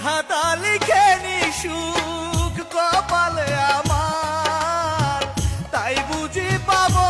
বিধাতা লিখে সুখ কপালে আমার। তাই বুঝি পাবো